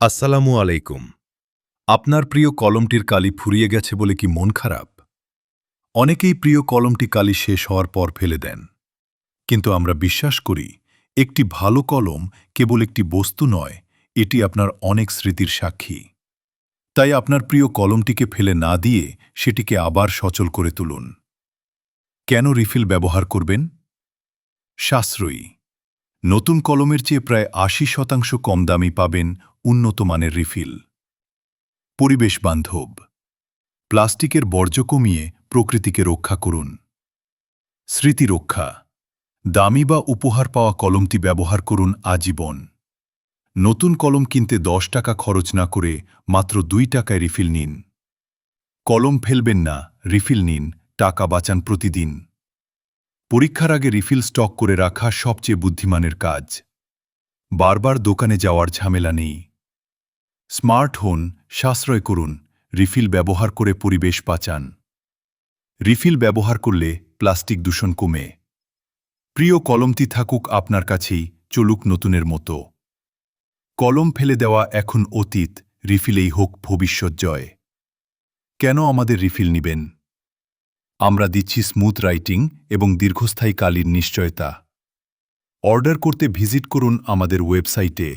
আসসালামু আলাইকুম। আপনার প্রিয় কলমটির কালি ফুরিয়ে গেছে বলে কি মন খারাপ? অনেকেই প্রিয় কলমটি কালি শেষ হওয়ার পর ফেলে দেন। কিন্তু আমরা বিশ্বাস করি, একটি ভালো কলম কেবল একটি বস্তু নয়, এটি আপনার অনেক স্মৃতির সাক্ষী। তাই আপনার প্রিয় কলমটিকে ফেলে না দিয়ে সেটিকে আবার সচল করে তুলুন। কেন রিফিল ব্যবহার করবেন? সাশ্রয়ী। নতুন কলমের চেয়ে প্রায় আশি শতাংশ কম দামি পাবেন উন্নত মানের রিফিল। পরিবেশ বান্ধব। প্লাস্টিকের বর্জ্য কমিয়ে প্রকৃতিকে রক্ষা করুন। স্মৃতি রক্ষা। দামি বা উপহার পাওয়া কলমটি ব্যবহার করুন আজীবন। নতুন কলম কিনতে দশ টাকা খরচ না করে মাত্র দুই টাকায় রিফিল নিন। কলম ফেলবেন না, রিফিল নিন, টাকা বাঁচান প্রতিদিন। পরীক্ষার আগে রিফিল স্টক করে রাখা সবচেয়ে বুদ্ধিমানের কাজ। বারবার দোকানে যাওয়ার ঝামেলা নেই। স্মার্ট হন, সাশ্রয় করুন, রিফিল ব্যবহার করে পরিবেশ বাঁচান। রিফিল ব্যবহার করলে প্লাস্টিক দূষণ কমে। প্রিয় কলমটি থাকুক আপনার কাছেই, চলুক নতুনের মতো। কলম ফেলে দেওয়া এখন অতীত, রিফিলেই হোক ভবিষ্যৎ জয়। কেন আমাদের রিফিল নিবেন? আমরা দিচ্ছি স্মুথ রাইটিং এবং দীর্ঘস্থায়ী কালির নিশ্চয়তা। অর্ডার করতে ভিজিট করুন আমাদের ওয়েবসাইটে।